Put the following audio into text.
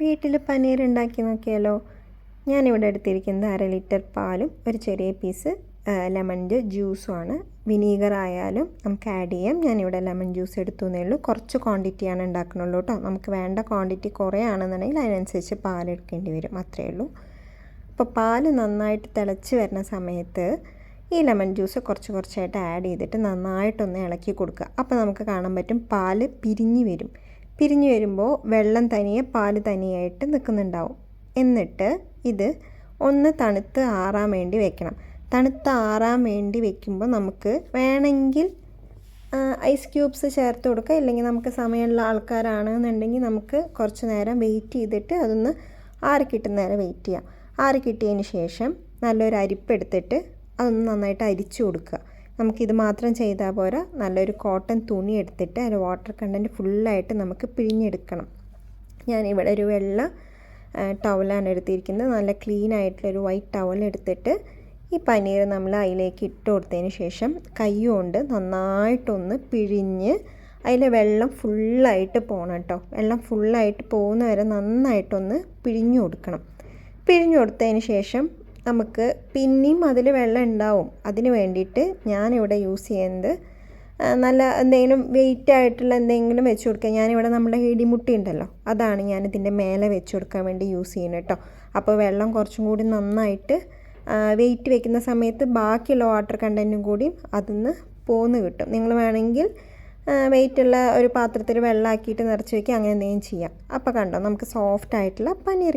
വീട്ടിൽ പനീർ ഉണ്ടാക്കി നോക്കിയാലോ? ഞാനിവിടെ എടുത്തിരിക്കുന്നത് അര ലിറ്റർ പാലും ഒരു ചെറിയ പീസ് ലെമണിന്റെ ജ്യൂസുമാണ്. വിനീഗർ ആയാലും നമുക്ക് ആഡ് ചെയ്യാം. ഞാനിവിടെ ലെമൺ ജ്യൂസ് എടുത്തു എന്നേ ഉള്ളൂ. കുറച്ച് ക്വാണ്ടിറ്റിയാണ് ഉണ്ടാക്കണുള്ളൂ കേട്ടോ. നമുക്ക് വേണ്ട ക്വാണ്ടിറ്റി കുറേ ആണെന്നുണ്ടെങ്കിൽ അതിനനുസരിച്ച് പാൽ എടുക്കേണ്ടി വരും. അത്രയേ ഉള്ളൂ. അപ്പോൾ പാൽ നന്നായിട്ട് തിളച്ച് വരുന്ന സമയത്ത് ഈ ലെമൺ ജ്യൂസ് കുറച്ച് കുറച്ചായിട്ട് ആഡ് ചെയ്തിട്ട് നന്നായിട്ടൊന്ന് ഇളക്കി കൊടുക്കുക. അപ്പോൾ നമുക്ക് കാണാൻ പറ്റും പാൽ പിരിഞ്ഞ് വരും. പിരിഞ്ഞ് വരുമ്പോൾ വെള്ളം തനിയെ പാൽ തനിയായിട്ട് നിൽക്കുന്നുണ്ടാവും. എന്നിട്ട് ഇത് ഒന്ന് തണുത്ത് ആറാൻ വേണ്ടി വെക്കണം. തണുത്ത് ആറാൻ വേണ്ടി വെക്കുമ്പോൾ നമുക്ക് വേണമെങ്കിൽ ഐസ് ക്യൂബ്സ് ചേർത്ത് കൊടുക്കുക ഇല്ലെങ്കിൽ നമുക്ക് സമയമുള്ള ആൾക്കാരാണെന്നുണ്ടെങ്കിൽ നമുക്ക് കുറച്ച് നേരം വെയിറ്റ് ചെയ്തിട്ട് അതൊന്ന് ആറി കിട്ടുന്ന നേരം വെയിറ്റ് ചെയ്യാം. ആറി കിട്ടിയതിന് ശേഷം നല്ലൊരു അരിപ്പെടുത്തിട്ട് അതൊന്ന് നന്നായിട്ട് അരിച്ചു കൊടുക്കുക. നമുക്കിത് മാത്രം ചെയ്താൽ പോരാ. നല്ലൊരു കോട്ടൺ തുണി എടുത്തിട്ട് അതിൽ വാട്ടർ കണ്ടന്റ് ഫുള്ളായിട്ട് നമുക്ക് പിഴിഞ്ഞെടുക്കണം. ഞാൻ ഞാനിവിടെ ഒരു വെള്ള ടവലാണ് എടുത്തിരിക്കുന്നത്. നല്ല ക്ലീൻ ആയിട്ടുള്ളൊരു വൈറ്റ് ടവൽ എടുത്തിട്ട് ഈ പനീർ നമ്മൾ അതിലേക്ക് ഇട്ട് കൊടുത്തതിന് ശേഷം കൈകൊണ്ട് നന്നായിട്ടൊന്ന് പിഴിഞ്ഞ് അതിലെ വെള്ളം ഫുള്ളായിട്ട് പോകണം കേട്ടോ. വെള്ളം ഫുള്ളായിട്ട് പോകുന്ന വരെ നന്നായിട്ടൊന്ന് പിഴിഞ്ഞു കൊടുക്കണം. പിഴിഞ്ഞു കൊടുത്തതിന് ശേഷം നമുക്ക് പിന്നെയും അതിൽ വെള്ളം ഉണ്ടാവും. അതിന് വേണ്ടിയിട്ട് ഞാനിവിടെ യൂസ് ചെയ്യുന്നത് നല്ല എന്തെങ്കിലും വെയിറ്റ് ആയിട്ടുള്ള എന്തെങ്കിലും വെച്ച് കൊടുക്കുക. ഞാനിവിടെ നമ്മുടെ ഇടിമുട്ടി ഉണ്ടല്ലോ അതാണ് ഞാൻ ഇതിന്റെ മേലെ വെച്ച് കൊടുക്കാൻ വേണ്ടി യൂസ് ചെയ്യുന്നത് കേട്ടോ അപ്പോൾ വെള്ളം കുറച്ചും കൂടി നന്നായിട്ട് വെയിറ്റ് വെക്കുന്ന സമയത്ത് ബാക്കിയുള്ള വാട്ടർ കണ്ടന്റും കൂടി അതിന്ന് പോന്ന് കിട്ടും. നിങ്ങൾ വേണമെങ്കിൽ വെയിറ്റുള്ള ഒരു പാത്രത്തിൽ വെള്ളമാക്കിയിട്ട് നിറച്ച് വയ്ക്കുക അങ്ങനെ എന്തെങ്കിലും ചെയ്യാം. അപ്പോൾ കണ്ടോ നമുക്ക് സോഫ്റ്റ് ആയിട്ടുള്ള പനീർ